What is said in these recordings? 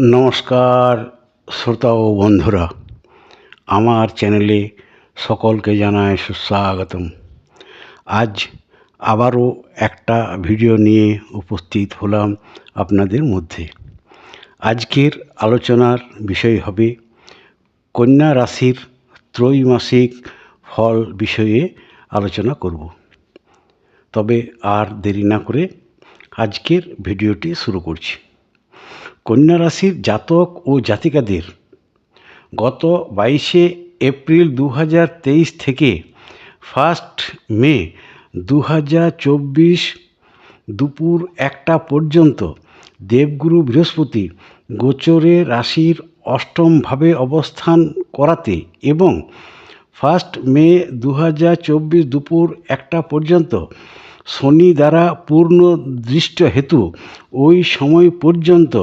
নমস্কার শ্রোতা ও বন্ধুরা, আমার চ্যানেলে সকলকে জানায় সুস্বাগতম। আজ আবারও একটা ভিডিও নিয়ে উপস্থিত হলাম আপনাদের মধ্যে। আজকের আলোচনার বিষয় হবে কন্যা রাশির ত্রৈমাসিক ফল বিষয়ে আলোচনা করব। তবে আর দেরি না করে আজকের ভিডিওটি শুরু করছি। কন্যা রাশির জাতক ও জাতিকাদের গত বাইশে এপ্রিল দু থেকে ফার্স্ট মে দু দুপুর একটা পর্যন্ত দেবগুরু বৃহস্পতি গোচরে রাশির অষ্টমভাবে অবস্থান করাতে এবং ফার্স্ট মে দু দুপুর একটা পর্যন্ত শনি দ্বারা পূর্ণ দৃষ্ট হেতু ওই সময় পর্যন্ত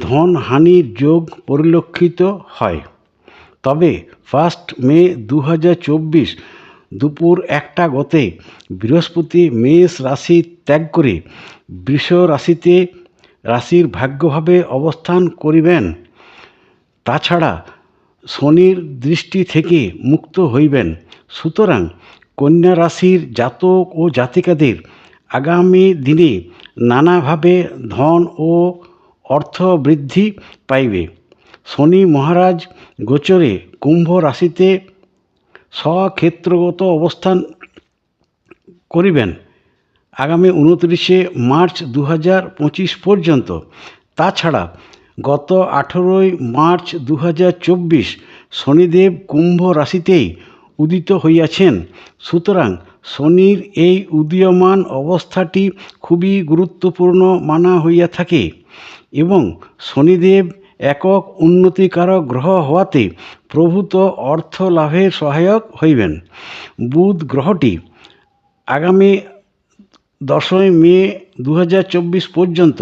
ধন হানির যোগ পরিলক্ষিত হয়। তবে ফার্স্ট মে দু দুপুর একটা গতে বৃহস্পতি মেষ রাশি ত্যাগ করে বৃষ রাশিতে রাশির ভাগ্যভাবে অবস্থান করিবেন। তাছাড়া শনির দৃষ্টি থেকে মুক্ত হইবেন। সুতরাং কন্যা রাশির জাতক ও জাতিকাদের আগামী দিনে নানাভাবে ধন ও অর্থ বৃদ্ধি পাইবে। শনি মহারাজ গোচরে কুম্ভ রাশিতে স্বক্ষেত্রগত অবস্থান করিবেন। আগামী উনত্রিশে মার্চ দু পর্যন্ত। তাছাড়া গত আঠেরোই মার্চ দু হাজার চব্বিশ শনিদেব কুম্ভ রাশিতেই উদিত হইয়াছেন। সুতরাং শনির এই উদীয়মান অবস্থাটি খুবই গুরুত্বপূর্ণ মানা হইয়া থাকে এবং শনিদেব একক উন্নতিকারক গ্রহ হওয়াতে প্রভূত অর্থ লাভের সহায়ক হইবেন। বুধ গ্রহটি আগামী দশই মে দু হাজার চব্বিশ পর্যন্ত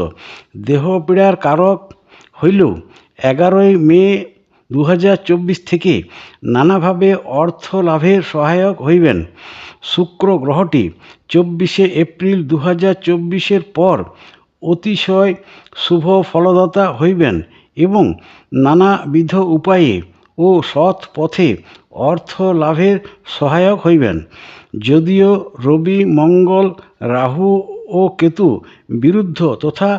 দেহপীড়ার কারক হইলেও এগারোই মে দু হাজার চব্বিশ থেকে নানাভাবে অর্থ লাভের সহায়ক হইবেন। শুক্র গ্রহটি চব্বিশে এপ্রিল দু হাজার চব্বিশের পর অতিশয় শুভ ফলদাতা হইবেন এবং নানাবিধ উপায়ে ও সৎ পথে অর্থ লাভের সহায়ক হইবেন। যদিও রবি, মঙ্গল, রাহু ও কেতু বিরুদ্ধ তথা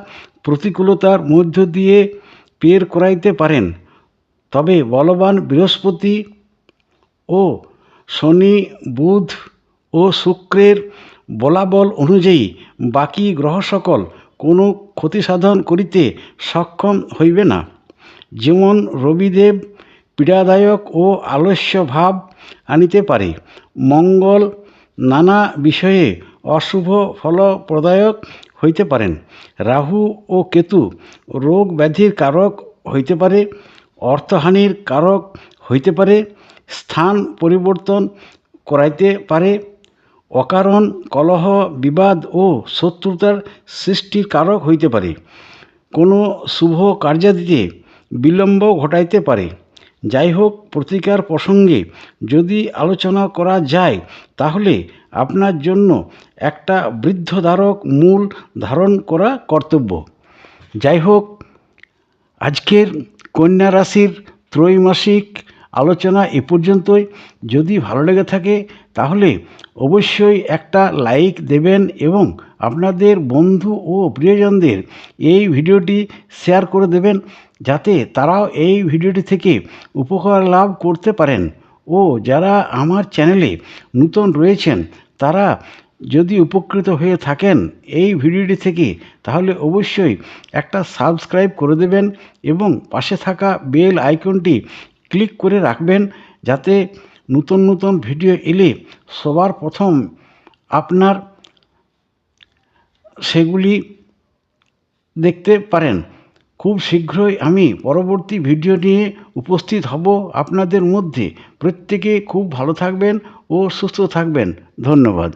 প্রতিকূলতার মধ্য দিয়ে পের করাইতে পারেন তবে বলবান বৃহস্পতি ও শনি, বুধ ও শুক্রের বলাবল অনুযায়ী বাকি গ্রহ সকল কোনো ক্ষতি সাধন করিতে সক্ষম হইবে না। যেমন রবিদেব পীড়াদায়ক ও আলস্য ভাব আনিতে পারে, মঙ্গল নানা বিষয়ে অশুভ ফলপ্রদায়ক হইতে পারেন, রাহু ও কেতু রোগ ব্যাধির কারক হইতে পারে অর্থহানির কারক হইতে পারে, স্থান পরিবর্তন করাইতে পারে, অকারণ, কলহ, বিবাদ ও শত্রুতার সৃষ্টির কারক হইতে পারে। কোনো শুভ কার্যাদিতে বিলম্ব ঘটাইতে পারে। যাই হোক প্রতিকার প্রসঙ্গে যদি আলোচনা করা যায়, তাহলে আপনার জন্য একটা বৃদ্ধধারক মূল ধারণ করা কর্তব্য। যাই হোক আজকের কন্যা রাশির ত্রৈমাসিক আলোচনা এ পর্যন্তই। যদি ভালো লেগে থাকে, তাহলে অবশ্যই একটা লাইক দেবেন এবং আপনাদের বন্ধু ও প্রিয়জনদের এই ভিডিওটি শেয়ার করে দেবেন, যাতে তারাও এই ভিডিওটি থেকে উপকার লাভ করতে পারেন। ও যারা আমার চ্যানেলে নূতন রয়েছেন, তারা যদি উপকৃত হয়ে থাকেন এই ভিডিওটি থেকে, তাহলে অবশ্যই একটা সাবস্ক্রাইব করে দেবেন এবং পাশে থাকা বেল আইকনটি ক্লিক করে রাখবেন যাতে নতুন নতুন ভিডিও এলে সবার প্রথম আপনার সেগুলি দেখতে পারেন। খুব শীঘ্রই আমি পরবর্তী ভিডিও নিয়ে উপস্থিত হব আপনাদের মধ্যে। প্রত্যেকে খুব ভালো থাকবেন ও সুস্থ থাকবেন। ধন্যবাদ।